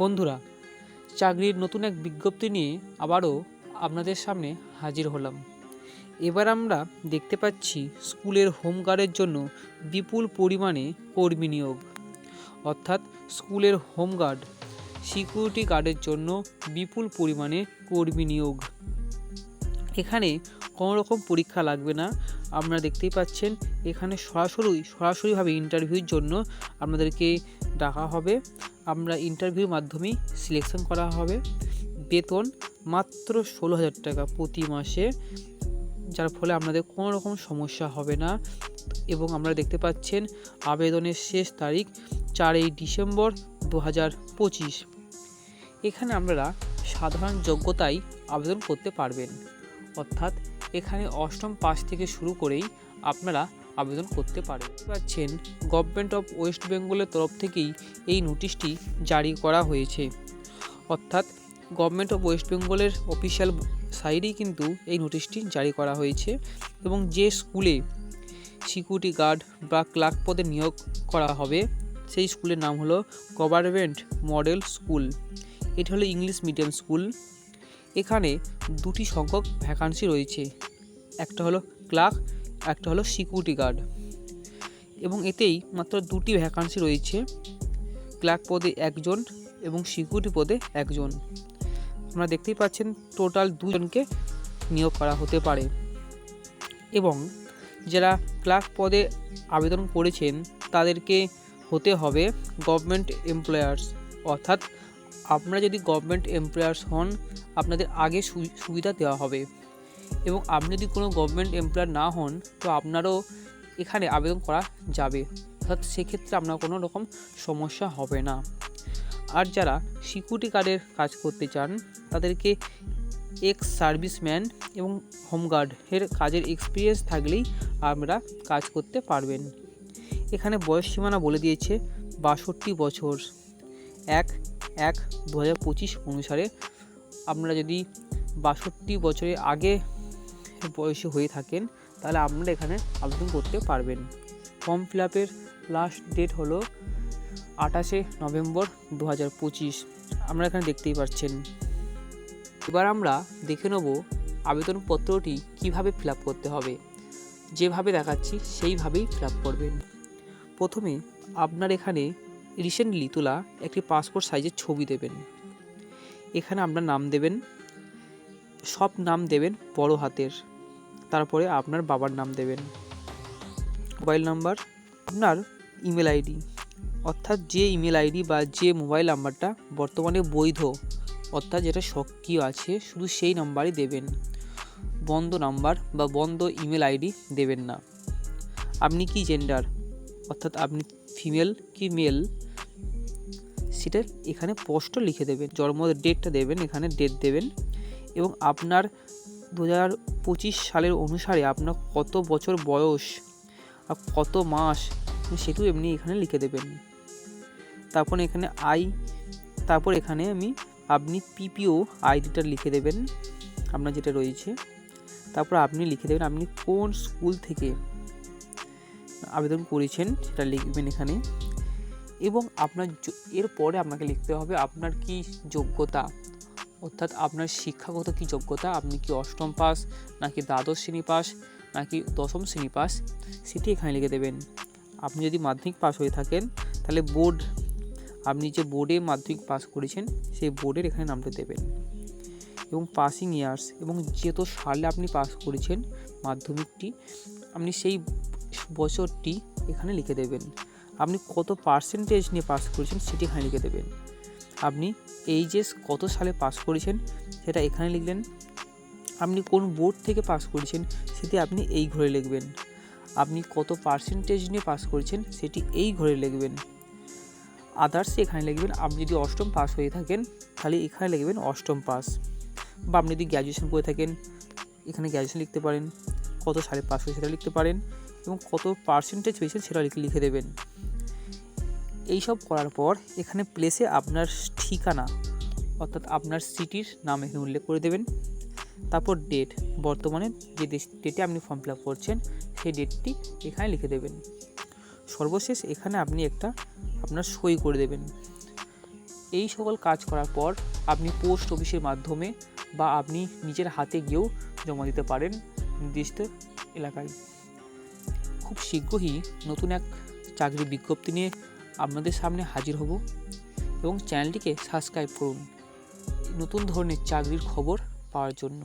বন্ধুরা, চাকরির নতুন এক বিজ্ঞপ্তি নিয়ে আবারও আপনাদের সামনে হাজির হলাম। এবার আমরা দেখতে পাচ্ছি স্কুলের হোমগার্ডের জন্য বিপুল পরিমাণে কর্মী নিয়োগ। অর্থাৎ স্কুলের হোমগার্ড সিকিউরিটি গার্ডের জন্য বিপুল পরিমাণে কর্মী নিয়োগ। এখানে কোনো রকম পরীক্ষা লাগবে না। আপনারা দেখতেই পাচ্ছেন, এখানে সরাসরি, সরাসরিভাবে ইন্টারভিউর জন্য আপনাদেরকে ডাকা হবে। আমরা ইন্টারভিউর মাধ্যমেই সিলেকশন করা হবে। বেতন মাত্র ষোলো হাজার টাকা প্রতি মাসে, যার ফলে আপনাদের কোনো রকম সমস্যা হবে না। এবং আমরা দেখতে পাচ্ছেন, আবেদনের শেষ তারিখ চারই ডিসেম্বর দু হাজার পঁচিশ। এখানে আমরা সাধারণ যোগ্যতায় আবেদন করতে পারবেন। অর্থাৎ এখানে অষ্টম পাস থেকে শুরু করেই আপনারা আবেদন করতে দেখতে পাচ্ছেন গভর্নমেন্ট অফ ওয়েস্ট বেঙ্গলের তরফ থেকেই এই নোটিশটি জারি করা হয়েছে। অর্থাৎ গভর্নমেন্ট অফ ওয়েস্ট বেঙ্গলের অফিসিয়াল সাইডেই কিন্তু এই নোটিশটি জারি করা হয়েছে এবং যে স্কুলে সিকিউরিটি গার্ড বা ক্লার্ক পদে নিয়োগ করা হবে, সেই স্কুলের নাম হলো গভর্নমেন্ট মডেল স্কুল এটি হলো ইংলিশ মিডিয়াম স্কুল এখানে দুটি সংখ্যক ভ্যাকান্সি রয়েছে। একটা হলো ক্লার্ক একটা হলো সিকিউরিটি গার্ড এবং এতেই মাত্র দুটি ভ্যাকান্সি রয়েছে ক্লার্ক পদে একজন এবং সিকিউরিটি পদে একজন। আপনারা দেখতেই পাচ্ছেন টোটাল দুজনকে নিয়োগ করা হতে পারে। এবং যারা ক্লার্ক পদে আবেদন করেছেন, তাদেরকে হতে হবে গভর্নমেন্ট এমপ্লয়ার্স অর্থাৎ আপনারা যদি গভর্নমেন্ট এমপ্লয়ার্স হন, আপনাদের আগে সুবিধা দেওয়া হবে। এবং আপনি যদি কোনো গভর্নমেন্ট এমপ্লয়ার না হন, তো আপনারও এখানে আবেদন করা যাবে। অর্থাৎ সেক্ষেত্রে আপনার কোনো রকম সমস্যা হবে না। আর যারা সিকিউরিটি গার্ডের কাজ করতে চান, তাদেরকে এক্স সার্ভিসম্যান এবং হোমগার্ড এর কাজের এক্সপিরিয়েন্স থাকলেই আপনারা কাজ করতে পারবেন। এখানে বয়স সীমানা বলে দিয়েছে বাষট্টি বছর। এক এক দু অনুসারে আপনারা যদি বাষট্টি বছরের আগে বয়সী হয়ে থাকেন, তাহলে আপনারা এখানে আবেদন করতে পারবেন। ফর্ম ফিল আপের লাস্ট ডেট হলো আঠাশে নভেম্বর দু হাজার পঁচিশ। আমরা এখানে দেখতেই পাচ্ছেন। এবার আমরা দেখে নেব আবেদনপত্রটি কীভাবে ফিল আপ করতে হবে। যেভাবে দেখাচ্ছি, সেইভাবেই ফিল আপ করবেন। প্রথমে আপনার এখানে রিসেন্টলি তোলা একটি পাসপোর্ট সাইজের ছবি দেবেন। এখানে আপনার নাম দেবেন, সব নাম দেবেন বড় হাতের। তারপরে আপনার বাবার নাম দেবেন। মোবাইল নাম্বার, আপনার ইমেল আইডি। অর্থাৎ যে ইমেল আইডি বা যে মোবাইল নাম্বারটা বর্তমানে বৈধ, অর্থাৎ যেটা সক্রিয় আছে, শুধু সেই নাম্বারই দেবেন। বন্ধ নাম্বার বা বন্ধ ইমেল আইডি দেবেন না। আপনি কি জেন্ডার অর্থাৎ আপনি ফিমেল কি মেল সেটা এখানে স্পষ্ট লিখে দেবেন, জন্ম ডেটটা দেবেন, এখানে ডেট দেবেন এবং আপনার দু হাজার পঁচিশ সালের অনুসারে আপনার কত বছর বয়স আর কত মাস সেটাও এমনি এখানে লিখে দেবেন। তারপর এখানে আই, তারপর এখানে আমি, আপনি পিপিও আইডিটা লিখে দেবেন, আপনার যেটা রয়েছে। তারপর আপনি লিখে দেবেন, আপনি কোন স্কুল থেকে আবেদন করেছেন সেটা লিখবেন এখানে। এবং আপনার এরপরে আপনাকে লিখতে হবে আপনার কি যোগ্যতা? অর্থাৎ আপনার শিক্ষাগত কি যোগ্যতা? আপনি কি অষ্টম পাস, নাকি দ্বাদশ শ্রেণি পাস, নাকি দশম শ্রেণি পাস? সেটি এখানে লিখে দেবেন। আপনি যদি মাধ্যমিক পাস হয়ে থাকেন, তাহলে বোর্ড, আপনি যে বোর্ডে মাধ্যমিক পাস করেছেন, সেই বোর্ডের এখানে নামটা দেবেন। এবং পাসিং ইয়ার্স এবং যত সালে আপনি পাস করেছেন মাধ্যমিকটি, আপনি সেই বছরটি এখানে লিখে দেবেন। আপনি কত পার্সেন্টেজ নিয়ে পাস করেছেন, সেটি এখানে লিখে দেবেন। আপনি এইচএস কত সালে পাস করেছেন সেটা এখানে লিখলেন। আপনি কোন বোর্ড থেকে পাস করেছেন সেটি আপনি এই ঘরে লিখবেন। আপনি কত পার্সেন্টেজ নিয়ে পাস করেছেন সেটি এই ঘরে লিখবেন। আদার্স এখানে লিখবেন, আপনি যদি অষ্টম পাস হয়ে থাকেন, তাহলে এখানে লিখবেন অষ্টম পাস বা আপনি যদি গ্র্যাজুয়েশন করে থাকেন, এখানে গ্র্যাজুয়েশন লিখতে পারেন। কত সালে পাস হয়েছে সেটা লিখতে পারেন এবং কত পার্সেন্টেজ পেয়েছেন সেটা লিখে দেবেন। এইসব করার পর এখানে প্লেসে আপনার ঠিকানা, অর্থাৎ আপনার সিটির নাম এখানে উল্লেখ করে দেবেন। তারপর ডেট বর্তমানে যে ডেটে আপনি ফর্ম ফিল আপ করছেন, সেই ডেটটি এখানে লিখে দেবেন। সর্বশেষ এখানে আপনি একটা আপনার সই করে দেবেন। এই সকল কাজ করার পর আপনি পোস্ট অফিসের মাধ্যমে বা আপনি নিজের হাতে গিয়েও জমা দিতে পারেন নির্দিষ্ট এলাকায়। খুব শীঘ্রই নতুন এক চাকরির বিজ্ঞপ্তি নিয়ে আপনাদের সামনে হাজির হব এবং চ্যানেলটিকে সাবস্ক্রাইব করুন। নতুন ধরনের চাকরির খবর পাওয়ার জন্য।